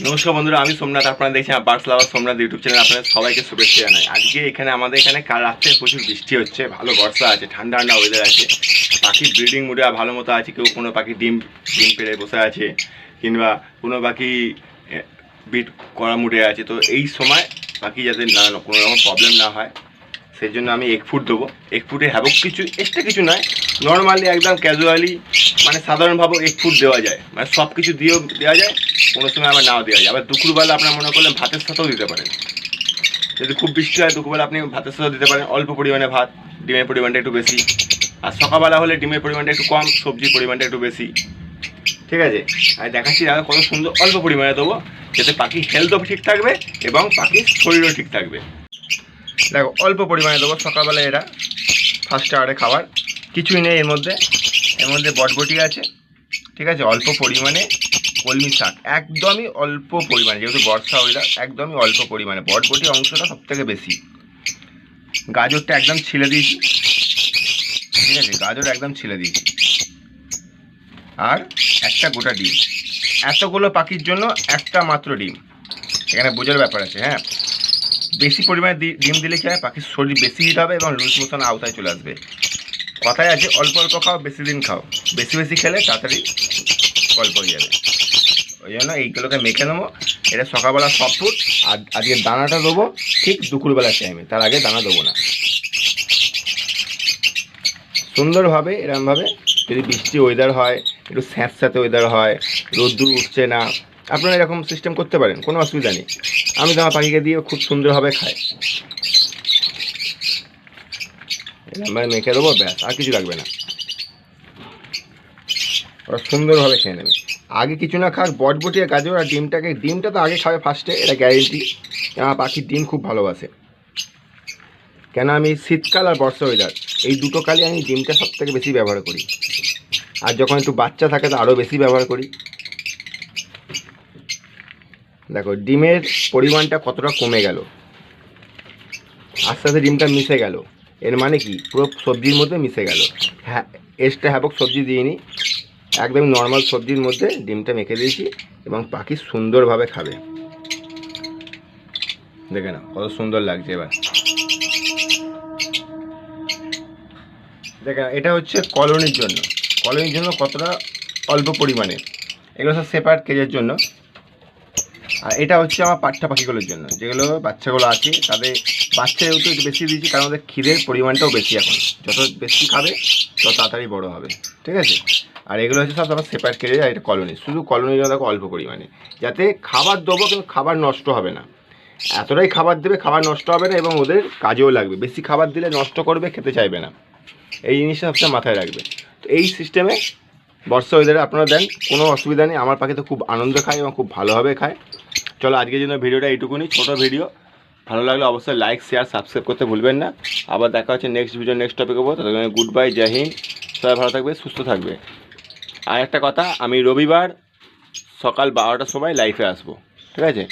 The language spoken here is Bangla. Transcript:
নমস্কার বন্ধুরা, আমি সোমনাথ, আপনারা দেখছেন birds lover Somnath YouTube channel, আপনাদের সবাইকে শুভেচ্ছা জানাই। আজকে এখানে আমাদের এখানে কাল রাত্রে প্রচুর বৃষ্টি হচ্ছে, ভালো বর্ষা আছে, ঠান্ডা ঠান্ডা ওয়েদার আছে পাখি ব্রিডিং মুডে ভালো মতো আছে, কেউ কোনো পাখি ডিম ডিম পেড়ে বসে আছে, কিংবা কোনো পাখি বিট করা মুডে আছে, তো এই সময় পাখি যাতে না, কোনো রকম প্রবলেম না হয় সেই জন্য আমি এক ফুট দেবো। এক ফুটে হ্যাবক কিছু এক্সট্রা কিছু নয়। নর্মালি একদম ক্যাজুয়ালি মানে সাধারণভাবে এক ফুট দেওয়া যায়। মানে সব কিছু দিয়েও দেওয়া যায়, কোনো সময় আবার নাও দেওয়া যায়। আবার দুপুরবেলা আপনার মনে করলেন ভাতের সাথেও দিতে পারেন। যদি খুব বৃষ্টি হয়, দুপুরবেলা আপনি ভাতের সাথেও দিতে পারেন। অল্প পরিমাণে ভাত, ডিমের পরিমাণটা একটু বেশি। আর সকালবেলা হলে ডিমের পরিমাণটা একটু কম, সবজির পরিমাণটা একটু বেশি। ঠিক আছে? আর দেখাচ্ছি দাদা কত সুন্দর অল্প পরিমাণে দেবো, যাতে পাখির হেলথও ঠিক থাকবে এবং পাখির শরীরও ঠিক থাকবে। দেখো, অল্প পরিমাণে দেবো। সকালবেলা এরা ফার্স্ট আওয়ারে খাবার। কিছুই নেই এর মধ্যে। এর মধ্যে বটবটি আছে, ঠিক আছে? অল্প পরিমাণে কলমি শাক। একদমই অল্প পরিমাণে, যেহেতু বর্ষা ওইটা একদমই অল্প পরিমাণে। বটবটি অংশটা সব থেকে বেশি। গাজরটা একদম ছিলে দিয়েছি। ঠিক আছে? গাজর একদম ছিলে দিয়েছি। আর একটা গোটা ডিম। এতগুলো পাখির জন্য একটা মাত্র ডিম। এখানে বোঝার ব্যাপার আছে হ্যাঁ? বেশি পরিমাণে ডিম দিলে কি হয়? পাখির শরীর বেশি হিট হবে এবং লুজ মোশন আওতায় চলে আসবে। কথায় আছে, অল্প অল্প খাও, বেশি দিন খাও। বেশি বেশি খেলে তাড়াতাড়ি অল্প হয়ে যাবে। ওই জন্য এইগুলোকে মেখে নেব। এটা সকালবেলা সব ফুট আর আজকে দানাটা দেবো ঠিক দুপুরবেলার টাইমে তার আগে দানা দেবো না। সুন্দরভাবে, এরমভাবে যদি বৃষ্টি ওয়েদার হয়, একটু স্যাঁতস্যাঁতে ওয়েদার হয়, রোদ্দুর উঠছে না আপনারা এরকম সিস্টেম করতে পারেন, কোনো অসুবিধা নেই। আমি আমার পাখিকে দিয়ে খুব সুন্দরভাবে খাই। এরমভাবে মেখে দেবো, ব্যাস, আর কিছু লাগবে না। ওরা সুন্দরভাবে খেয়ে নেবে। আগে কিছু না খাক বটবটি আর গাজর আর ডিমটাকে, ডিমটা তো আগে খাবে ফার্স্টে এটা গ্যারেন্টি আমার পাখির ডিম খুব ভালোবাসে। কেন আমি শীতকাল আর বর্ষা ওয়েদার এই দুটো কালে আমি ডিমটা সব থেকে বেশি ব্যবহার করি। আর যখন একটু বাচ্চা থাকে তো আরও বেশি ব্যবহার করি। দেখো, ডিমের পরিমাণটা কতটা কমে গেল? আস্তে আস্তে ডিমটা মিশে গেল। এর মানে কি? পুরো সবজির মধ্যে মিশে গেল। হ্যাঁ এক্সট্রা হ্যাবক সবজি দিইনি। একদম নর্মাল সবজির মধ্যে ডিমটা মেখে দিয়েছি এবং পাখি সুন্দরভাবে খাবে। দেখে না কত সুন্দর লাগছে এবার। দেখেন এটা হচ্ছে কলোনির জন্য। কলোনির জন্য কতটা অল্প পরিমাণে। এগুলো সব সেপারেট কেজের জন্য। আর এটা হচ্ছে আমার পাট্টা পাখিগুলোর জন্য। যেগুলো বাচ্চাগুলো আছে, তাদের বাচ্চা যেহেতু বেশি দিয়েছি, কারণ ওদের খিদের পরিমাণটাও বেশি এখন। যত বেশি খাবে, তত তাড়াতাড়ি বড় হবে। ঠিক আছে? আর এগুলো হচ্ছে সব আমার সেপারেট কেজে আর এটা কলোনি শুধু কলোনির জন্য দেখো অল্প পরিমাণে। যাতে খাবার দেবো, কিন্তু খাবার নষ্ট হবে না। এতটাই খাবার দেবে, খাবার নষ্ট হবে না, এবং ওদের কাজেও লাগবে। বেশি খাবার দিলে নষ্ট করবে, খেতে চাইবে না। এই জিনিসটা সবসময় মাথায় রাখবে। তো এই সিস্টেমে বর্ষা ওয়েদারে আপনারা দেন, কোনো অসুবিধা নেই। আমার পাখি তো খুব আনন্দ খায় এবং খুব ভালোভাবে খায়। চলো, আজকের জন্য ভিডিওটা এইটুকুনি, ছোটো ভিডিও। ভালো লাগলে অবশ্যই লাইক শেয়ার সাবস্ক্রাইব করতে ভুলবেন না। আবার দেখা হচ্ছে নেক্সট ভিডিও নেক্সট টপিক হব ততক্ষণ গুড বাই জয় হিন্দ। সবাই ভালো থাকবে, সুস্থ থাকবে। আর একটা কথা, আমি রবিবার সকাল বারোটার সময় লাইফে আসব। ঠিক আছে?